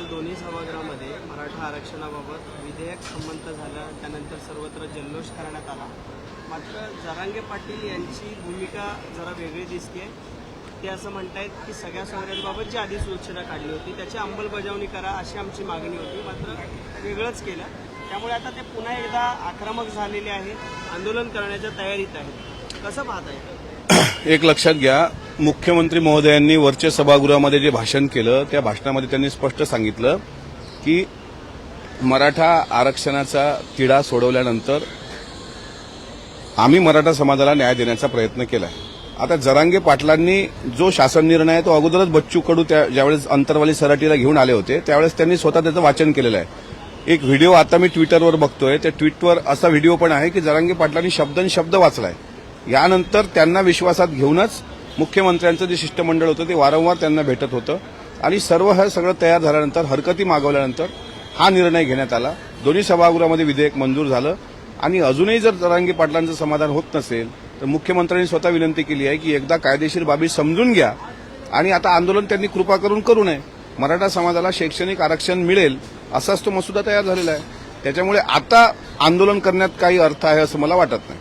काल दोन्ही सभागृहामध्ये मराठा आरक्षणाबाबत विधेयक संमत झालं त्यानंतर सर्वत्र जल्लोष करण्यात आला. मात्र जरांगे पाटील यांची भूमिका जरा वेगळी दिसते ते असं म्हणतायत की सगळ्या सोयऱ्यांबाबत जी अधिसूचना काढली होती त्याची अंमलबजावणी करा अशी आमची मागणी होती. मात्र वेगळंच केलं. त्यामुळे आता ते पुन्हा एकदा आक्रमक झालेले आहे. आंदोलन करण्याच्या तयारीत आहे कसं पाहताय? एक लक्षात घ्या मुख्यमंत्री महोदयांनी वरच्या सभागृहामध्ये जे भाषण केलं त्या भाषणामध्ये त्यांनी स्पष्ट सांगितलं की मराठा आरक्षणाचा तिढा सोडवल्यानंतर आम्ही मराठा समाजाला न्याय देण्याचा प्रयत्न केला आता जरांगे पाटलांनी जो शासन निर्णय आहे तो अगोदरच बच्चू कडू त्या ज्यावेळेस अंतरवाली सराटीला घेऊन आले होते त्यावेळेस त्यांनी स्वतः त्याचं वाचन केलेलं आहे. एक व्हिडिओ आता मी ट्विटरवर बघतोय त्या ट्विटवर असा व्हिडिओ पण आहे की जरांगे पाटलांनी शब्दन शब्द वाचलाय. यानंतर त्यांना विश्वासात घेऊनच मुख्यमंत्र्यांचं जे शिष्टमंडळ होतं ते वारंवार त्यांना भेटत होतं. आणि सर्व हे सगळं तयार झाल्यानंतर हरकती मागवल्यानंतर हा निर्णय घेण्यात आला. दोन्ही सभागृहामध्ये विधेयक मंजूर झालं. आणि अजूनही जर जरांगी पाटलांचं समाधान होत नसेल तर मुख्यमंत्र्यांनी स्वतः विनंती केली आहे की एकदा कायदेशीर बाबी समजून घ्या. आणि आता आंदोलन त्यांनी कृपा करून करू नये. मराठा समाजाला शैक्षणिक आरक्षण मिळेल असाच तो मसुदा तयार झालेला आहे. त्याच्यामुळे आता आंदोलन करण्यात काही अर्थ आहे असं मला वाटत नाही.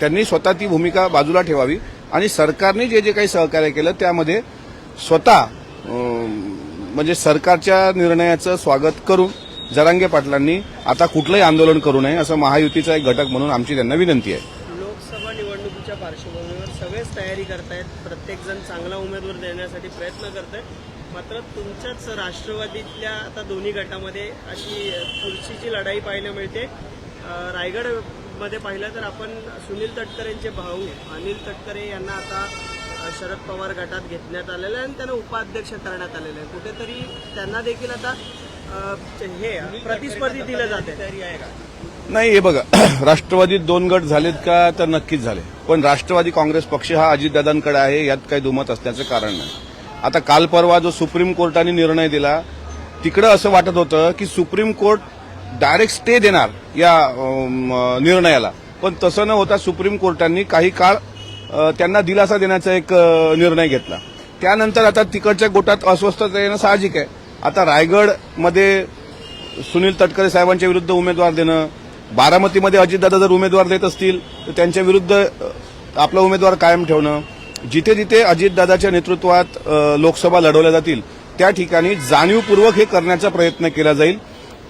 त्यांनी स्वतः ती भूमिका बाजूला ठेवावी. आणि सरकारने जे जे काही सहकार्य केलं त्यामध्ये स्वतः म्हणजे सरकारच्या निर्णयाचं स्वागत करून जरांगे पाटलांनी आता कुठलंही आंदोलन करू नये असं महायुतीचा एक घटक म्हणून आमची त्यांना विनंती आहे. लोकसभा निवडणुकीच्या पार्श्वभूमीवर सगळेच तयारी करतायत. प्रत्येक जण चांगला उमेदवार देण्यासाठी प्रयत्न करत आहेत मात्र तुमच्याच राष्ट्रवादीतल्या आता दोन्ही गटामध्ये अशी खुर्चीची लढाई पाहायला मिळते. रायगड रायगडमध्ये पाहिलं तर आपण सुनील तटकरेंचे भाऊ अनिल तटकरे यांना आता शरद पवार गटात घेतण्यात आलेलं आहे आणि त्यांना उपाध्यक्ष करण्यात आलेलं आहे. कुठेतरी त्यांना देखील आता हे प्रतिस्पर्धी दिलं जाते. तयारी आहे का? नाही हे बघा राष्ट्रवादीत दोन गट झालेत का तर नक्कीच झाले. पण राष्ट्रवादी काँग्रेस पक्ष हा अजितदादांकडे आहे यात काही दुमत असण्याचं कारण नाही. आता काल परवा जो सुप्रीम कोर्टाने निर्णय दिला तिकडं असं वाटत होतं की सुप्रीम कोर्ट डायरेक्ट स्टे देणार या निर्णयाला. पण तसं न होता सुप्रीम कोर्टांनी काही काळ त्यांना दिलासा देण्याचा एक निर्णय घेतला. त्यानंतर आता तिकडच्या गोटात अस्वस्थता येणं साहजिक आहे. आता रायगडमध्ये सुनील तटकरे साहेबांच्या विरुद्ध उमेदवार देणं बारामतीमध्ये अजितदादा जर उमेदवार देत असतील तर त्यांच्या विरुद्ध आपला उमेदवार कायम ठेवणं जिथे जिथे अजितदादाच्या नेतृत्वात लोकसभा लढवल्या जातील त्या ठिकाणी जाणीवपूर्वक हे करण्याचा प्रयत्न केला जाईल.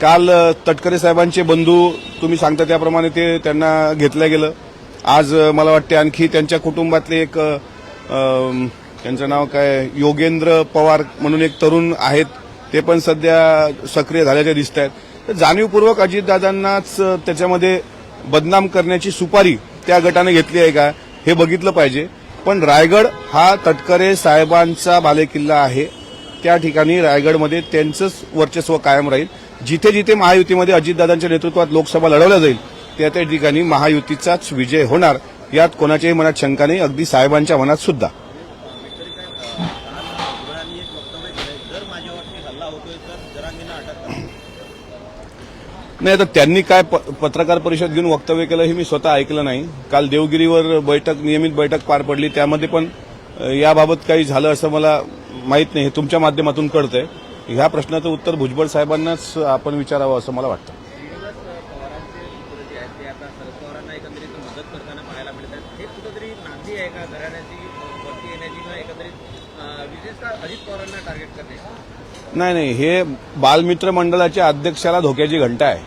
काल तटकरे साहेबांचे बंधू तुम्ही सांगता त्याप्रमाणे ते त्यांना घेतलं गेलं. आज मला वाटते आणखी त्यांच्या कुटुंबातले एक त्यांचं नाव काय योगेंद्र पवार म्हणून एक तरुण आहेत ते पण सध्या सक्रिय झाल्याचे दिसत आहेत तर जाणीवपूर्वक अजितदादांनाच त्याच्यामध्ये बदनाम करण्याची सुपारी त्या गटाने घेतली आहे का हे बघितलं पाहिजे. पण रायगड हा तटकरे साहेबांचा बालेकिल्ला आहे. त्या ठिकाणी रायगडमध्ये त्यांचंच वर्चस्व कायम राहील. जिथे जिथे महायुतीमध्ये अजितदादांच्या नेतृत्वात लोकसभा लढवल्या जाईल त्या त्या ठिकाणी महायुतीचाच विजय होणार यात कोणाच्याही मनात शंका नाही अगदी साहेबांच्या मनात सुद्धा. नाही आता त्यांनी काय प- पत्रकार परिषद घेऊन वक्तव्य केलं हे मी स्वतः ऐकलं नाही. काल देवगिरीवर बैठक नियमित बैठक पार पडली त्यामध्ये पण याबाबत काही झालं असं मला माहीत नाही हे तुमच्या माध्यमातून कळतंय. ह्या प्रश्नाचं उत्तर भुजबळ साहेबांनाच आपण विचारावं असं मला वाटतं. नाही नाही हे बालमित्र मंडळाच्या अध्यक्षाला धोक्याची घंटा आहे.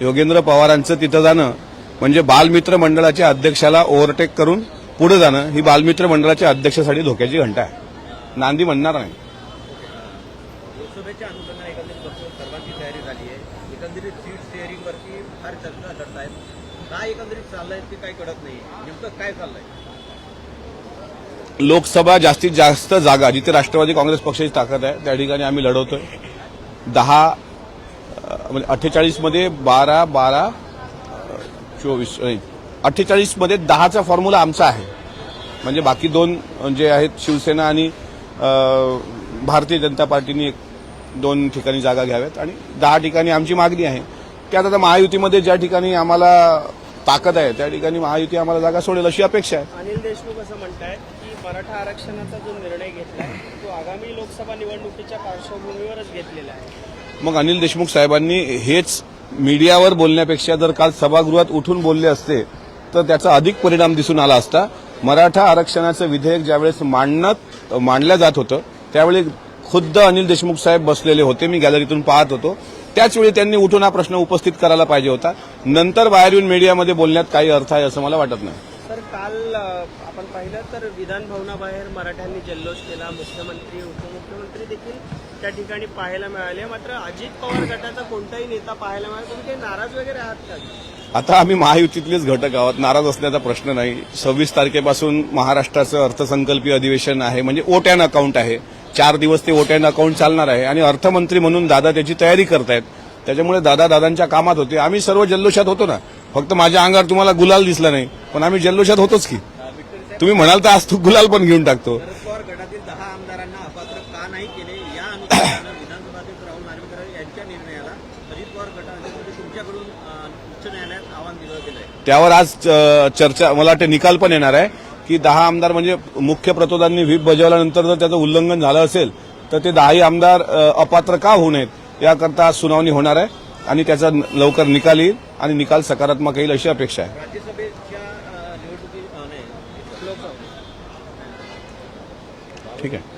योगेंद्र पवारांचं तिथं जाणं म्हणजे बालमित्र मंडळाच्या अध्यक्षाला ओव्हरटेक करून पुढे जाणं ही बालमित्र मंडळाच्या अध्यक्षासाठी धोक्याची घंटा आहे. नांदी म्हणणार नाही. लोकसभेच्या अनुषंगाने एकंदरीत बसून सर्वांची तयारी झाली आहे. एकंदरीत सीट शेअरिंगवरती फार चर्चा करत आहेत काय एकंदरीत चाललंय ते काही कळत नाही. नेमकं काय चाललंय? लोकसभा जास्तीत जास्त जागा जिथे राष्ट्रवादी काँग्रेस पक्षाची ताकद आहे त्या ठिकाणी आम्ही लढवतोय. दहा म्हणजे अठ्ठेचाळीसमध्ये बारा बारा चोवीस अठ्ठेचाळीसमध्ये दहाचा फॉर्म्युला आमचा आहे. म्हणजे बाकी दोन जे आहेत शिवसेना आणि भारतीय जनता पार्टीने दोन ठिकाणी जागा घ्याव्यात आणि दहा ठिकाणी आमची मागणी आहे. त्यात आता महायुतीमध्ये ज्या ठिकाणी आम्हाला ताकद आहे त्या ठिकाणी महायुती आम्हाला जागा सोडेल अशी अपेक्षा आहे. अनिल देशमुख असं म्हणतायत की मराठा आरक्षणाचा जो निर्णय घेतला तो आगामी लोकसभा निवडणुकीच्या पार्श्वभूमीवरच घेतलेला आहे. मग अनिल देशमुख साहेबांनी हेच मीडियावर बोलण्यापेक्षा जर काल सभागृहात उठून बोलले असते तर त्याचा अधिक परिणाम दिसून आला असता. मराठा आरक्षणाचं विधेयक ज्यावेळेस मांडण्यात मांडलं जात होतं त्यावेळी खुद्द अनिल देशमुख साहेब बसलेले होते. मी गॅलरीतून पाहत होतो. त्याचवेळी त्यांनी उठून हा प्रश्न उपस्थित करायला पाहिजे होता. नंतर बाहेर येऊन मीडियामध्ये बोलण्यात काही अर्थ आहे असं मला वाटत नाही. तर काल आपण पाहिलं तर विधान भवनाबाहेर मराठ्यांनी जल्लोष केला. मुख्यमंत्री उपमुख्यमंत्री देखील त्या ठिकाणी पाहायला मिळाले. मात्र अजित पवार गटाचा कोणताही नेता पाहायला मिळाला तुम्ही काही नाराज वगैरे आहात का? आता आम्ही महायुतीतलेच घटक आहोत. नाराज असण्याचा प्रश्न नाही. सव्वीस तारखेपासून महाराष्ट्राचं अर्थसंकल्पीय अधिवेशन आहे. म्हणजे ओट अँड अकाउंट आहे. चार दिवस ते ओट अँड अकाउंट चालणार आहे. आणि अर्थमंत्री म्हणून दादा त्याची तयारी करतायत. त्याच्यामुळे दादा दादांच्या कामात होते. आम्ही सर्व जल्लोषात होतो ना. फक्त माझ्या अंगावर तुम्हाला गुलाल दिसला नाही. पण आम्ही जल्लोषात होतोच की. तुम्ही म्हणाल तर आज तू गुलाल पण घेऊन टाकतो. त्यावर आज चर्चा मला वाटतं निकाल पण येणार आहे. की दहा आमदार म्हणजे मुख्य प्रतोदांनी व्हीप बजावल्यानंतर जर त्याचं उल्लंघन झालं असेल तर ते दहाही आमदार अपात्र का होऊ नयेत? याकरता आज सुनावणी होणार आहे आणि त्याचा लवकर निकाल येईल आणि निकाल सकारात्मक येईल अशी अपेक्षा आहे. ठीक आहे.